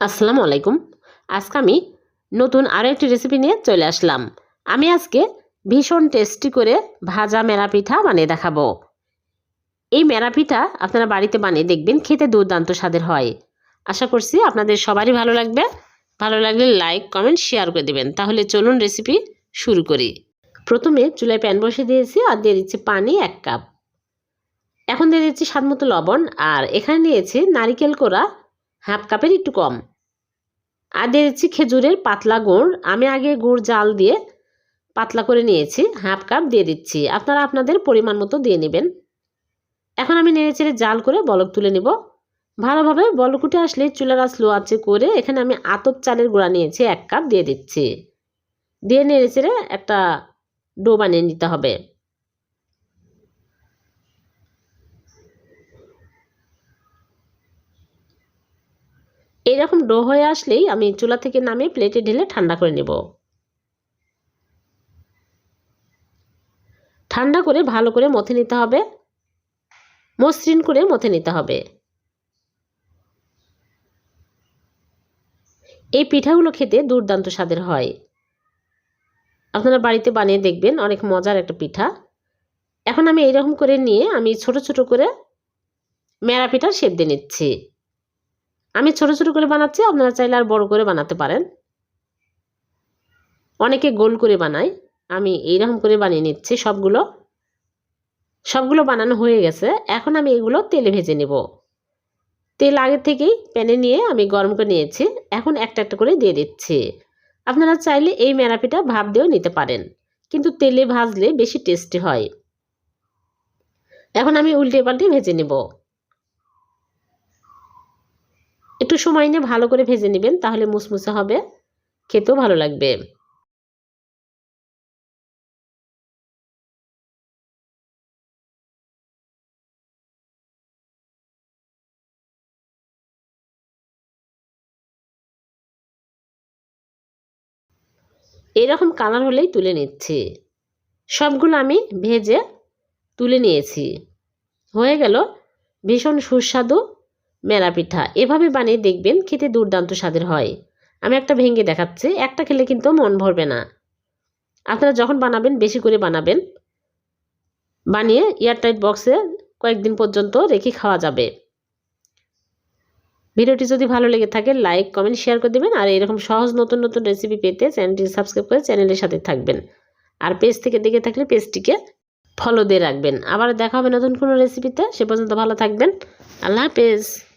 আসসালামু আলাইকুম। আজকে আমি নতুন আরও একটি রেসিপি নিয়ে চলে আসলাম। আমি আজকে ভীষণ টেস্টি করে ভাজা মেরা পিঠা বানিয়ে দেখাবো। এই মেরা পিঠা আপনারা বাড়িতে বানিয়ে দেখবেন, খেতে দুর্দান্ত স্বাদের হয়। আশা করছি আপনাদের সবারই ভালো লাগবে। ভালো লাগলে লাইক কমেন্ট শেয়ার করে দেবেন। তাহলে চলুন রেসিপি শুরু করি। প্রথমে চুলায় প্যান বসিয়ে দিয়েছি আর দিয়ে দিচ্ছি পানি এক কাপ এখন দিয়ে দিচ্ছি স্বাদ মতো লবণ আর এখানে নিয়েছি নারিকেল কোড়া হাফ কাপের একটু কম। আর দিচ্ছি খেজুরের পাতলা গুড়। আমি আগে গুড় জাল দিয়ে পাতলা করে নিয়েছি হাফ কাপ দিয়ে দিচ্ছি। আপনারা আপনাদের পরিমাণ মতো দিয়ে নেবেন। এখন আমি নেড়ে চেড়ে জাল করে বলক তুলে নেব। ভালোভাবে বলক উঠে আসলে চুলার আঁচ লো আছে করে এখানে আমি আতপ চালের গুঁড়া নিয়েছি, এক কাপ দিয়ে দিচ্ছি। দিয়ে নেড়ে চেড়ে একটা ডো বানিয়ে নিতে হবে। এইরকম ডো হয়ে আসলেই আমি চুলা থেকে নামিয়ে প্লেটে ঢেলে ঠান্ডা করে নেব। ঠান্ডা করে ভালো করে মথে নিতে হবে। মসৃণ করে মথে নিতে হবে। এই পিঠাগুলো খেতে দুর্দান্ত স্বাদের হয়। আপনারা বাড়িতে বানিয়ে দেখবেন অনেক মজার একটা পিঠা। এখন আমি এইরকম করে নিয়ে আমি ছোট ছোট করে মেরা পিঠার শেপ দিয়ে নিচ্ছি। আমি ছোট ছোট করে বানাচ্ছি, আপনারা চাইলে আর বড় করে বানাতে পারেন। অনেকে গোল করে বানায়, আমি এইরকম করে বানিয়ে নিচ্ছি সবগুলো। সবগুলো বানানো হয়ে গেছে, এখন আমি এগুলো তেলে ভেজে নেব। তেল আগে থেকেই প্যানে নিয়ে আমি গরম করে নিয়েছি, এখন একটা একটা করে দিয়ে দিচ্ছি। আপনারা চাইলে এই মেরাপিটা ভাব দিয়েও নিতে পারেন, কিন্তু তেলে ভাজলে বেশি টেস্টি হয়। এখন আমি উল্টে পাল্টে ভেজে নেব একটু সময় নিয়ে ভালো করে ভেজে নেবেন, তাহলে মুসমুসে হবে, খেতেও ভালো লাগবে। এরকম কালার হলেই তুলে নিচ্ছি। সবগুলো আমি ভেজে তুলে নিয়েছি। হয়ে গেল, ভীষণ সুস্বাদু মেলা পিঠা। এভাবে বানিয়ে দেখবেন খেতে দুর্দান্ত স্বাদের হয়। আমি একটা ভেঙে দেখাচ্ছি, একটা খেলে কিন্তু মন ভরবে না। আপনারা যখন বানাবেন, বেশি করে বানাবেন, বানিয়ে এয়ারটাইট বক্সে কয়েকদিন পর্যন্ত রেখে খাওয়া যাবে। ভিডিওটি যদি ভালো লেগে থাকে, লাইক, কমেন্ট, শেয়ার করে দেবেন, আর এরকম সহজ নতুন নতুন রেসিপি পেতে চ্যানেলটি সাবস্ক্রাইব করে চ্যানেলের সাথে থাকবেন। আর পেজ থেকে দেখে থাকলে পেজটিকে ফলো দিয়ে রাখবেন। আবার দেখা হবে নতুন কোনো রেসিপিতে। সে পর্যন্ত ভালো থাকবেন। আল্লাহ হাফেজ।